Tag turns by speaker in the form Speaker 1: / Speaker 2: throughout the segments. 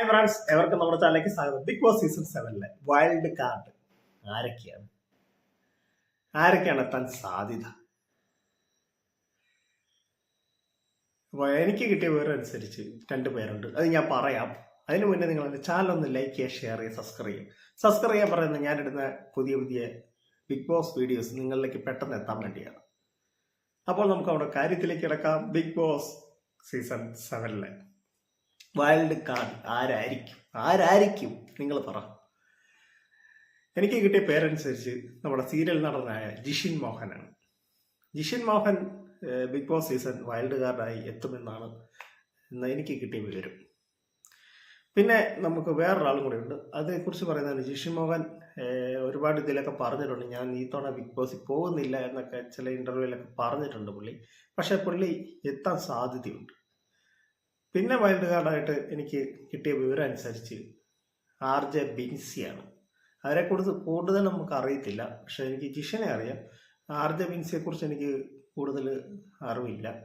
Speaker 1: Hi friends നമ്മുടെ ചാനലിലേക്ക് സ്വാഗതം. ബിഗ് ബോസ് സീസൺ സെവനിലെ വൈൽഡ് കാർഡ് ആരൊക്കെയാണ്? ആരൊക്കെയാണ് എത്താൻ സാധ്യത? അപ്പോൾ എനിക്ക് കിട്ടിയ വിവരം അനുസരിച്ച് രണ്ട് പേരുണ്ട്. അത് ഞാൻ പറയാം. അതിന് മുന്നേ നിങ്ങൾ എന്റെ ചാനൽ ഒന്ന് ലൈക്ക് ചെയ്യുക ഷെയർ ചെയ്യുക സബ്സ്ക്രൈബ് ചെയ്യുക. സബ്സ്ക്രൈബ് ചെയ്യാൻ പറയുന്നത് ഞാനിടുന്ന പുതിയ പുതിയ ബിഗ് ബോസ് വീഡിയോസ് നിങ്ങളിലേക്ക് പെട്ടെന്ന് എത്താൻ വേണ്ടിയാണ്. അപ്പോൾ നമുക്ക് അവിടെ കാര്യത്തിലേക്ക് കിടക്കാം. ബിഗ് ബോസ് സീസൺ സെവനിലെ വൈൽഡ് കാർഡ് ആരായിരിക്കും? ആരായിരിക്കും? നിങ്ങൾ പറ. എനിക്ക് കിട്ടിയ പേരനുസരിച്ച് നമ്മുടെ സീരിയൽ നടനായ Jishin മോഹനാണ്. Jishin Mohan Big Boss season wild കാർഡായി എത്തുമെന്നാണ് ഇന്ന് എനിക്ക് കിട്ടിയ വിവരം. പിന്നെ നമുക്ക് വേറൊരാളും കൂടെ ഉണ്ട്. അതേക്കുറിച്ച് പറയുന്നതാണ് ജിഷിൻ മോഹൻ. ഒരുപാട് ഇതിലൊക്കെ പറഞ്ഞിട്ടുണ്ട്. ഞാൻ ഈ തവണ ബിഗ് ബോസിൽ പോകുന്നില്ല എന്നൊക്കെ ചില ഇന്റർവ്യൂലൊക്കെ പറഞ്ഞിട്ടുണ്ട് പുള്ളി. പക്ഷെ പുള്ളി എത്താൻ സാധ്യതയുണ്ട്. പിന്നെ വൈൽഡ് കാർഡായിട്ട് എനിക്ക് കിട്ടിയ വിവരം അനുസരിച്ച് ആർ ജെ ബിൻസിയാണ്. അവരെക്കുറിച്ച് കൂടുതൽ നമുക്ക് അറിയത്തില്ല. പക്ഷേ എനിക്ക് ജിഷനെ അറിയാം. ആർ ജെ ബിൻസിയെക്കുറിച്ച് എനിക്ക് കൂടുതൽ അറിവില്ല.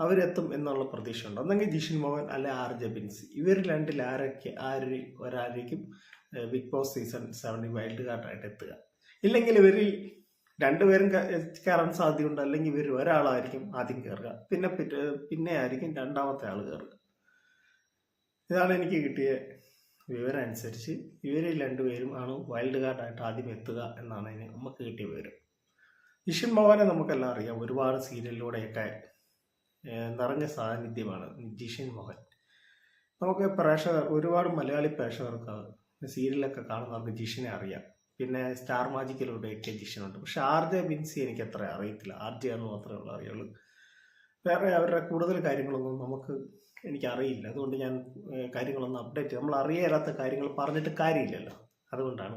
Speaker 1: അവരെത്തും എന്നുള്ള പ്രതീക്ഷയുണ്ട്. ഒന്നെങ്കിൽ ജിഷൻ മോഹൻ അല്ലെ ആർ ജെ ബിൻസി. ഇവർ രണ്ടിൽ ആരൊക്കെ ആരിൽ ഒരാളേക്കും ബിഗ് ബോസ് സീസൺ സെവനിൽ വൈൽഡ് കാർഡായിട്ട് എത്തുക. ഇല്ലെങ്കിൽ ഇവരിൽ രണ്ടുപേരും കയറാൻ സാധ്യതയുണ്ട്. അല്ലെങ്കിൽ ഇവർ ഒരാളായിരിക്കും ആദ്യം കയറുക. പിന്നെ പിന്നെ ആയിരിക്കും രണ്ടാമത്തെ ആൾ കയറുക. ഇതാണ് എനിക്ക് കിട്ടിയ വിവരം അനുസരിച്ച് ഇവരിൽ രണ്ടുപേരും ആണ് വൈൽഡ് കാർഡായിട്ട് ആദ്യം എത്തുക എന്നാണ് അതിന് നമുക്ക് കിട്ടിയ വിവരം. ഇഷിൻ മോഹനെ നമുക്കെല്ലാം അറിയാം. ഒരുപാട് സീരിയലിലൂടെയൊക്കെ നിറഞ്ഞ സാന്നിധ്യമാണ് ജിഷിൻ മോഹൻ. നമുക്ക് പ്രേക്ഷകർ ഒരുപാട് മലയാളി പ്രേക്ഷകർക്ക് സീരിയലൊക്കെ കാണുന്നവർക്ക് ജിഷിനെ അറിയാം. പിന്നെ സ്റ്റാർ മാജിക്കിലുണ്ട് എ കെ ജിഷനുണ്ട് പക്ഷെ ആർ ജെ ബിൻസി എനിക്ക് അത്ര അറിയത്തില്ല. ആർ ജെ എന്ന് മാത്രമേ ഉള്ളൂ അറിയുള്ളൂ. വേറെ അവരുടെ കൂടുതൽ കാര്യങ്ങളൊന്നും നമുക്ക് എനിക്കറിയില്ല. അതുകൊണ്ട് ഞാൻ കാര്യങ്ങളൊന്നും അപ്ഡേറ്റ് നമ്മൾ അറിയാത്ത കാര്യങ്ങൾ പറഞ്ഞിട്ട് കാര്യമില്ലല്ലോ. അതുകൊണ്ടാണ്.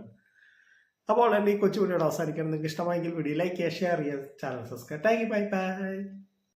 Speaker 1: അപ്പോൾ എന്റെ ഈ കൊച്ചു വീഡിയോയുടെ അവസാനിക്കാൻ നിങ്ങൾക്ക് ഇഷ്ടമായെങ്കിൽ വീഡിയോ ലൈക്ക് ചെയ്യുക ഷെയർ ചെയ്യുക channel subscribe thank you bye bye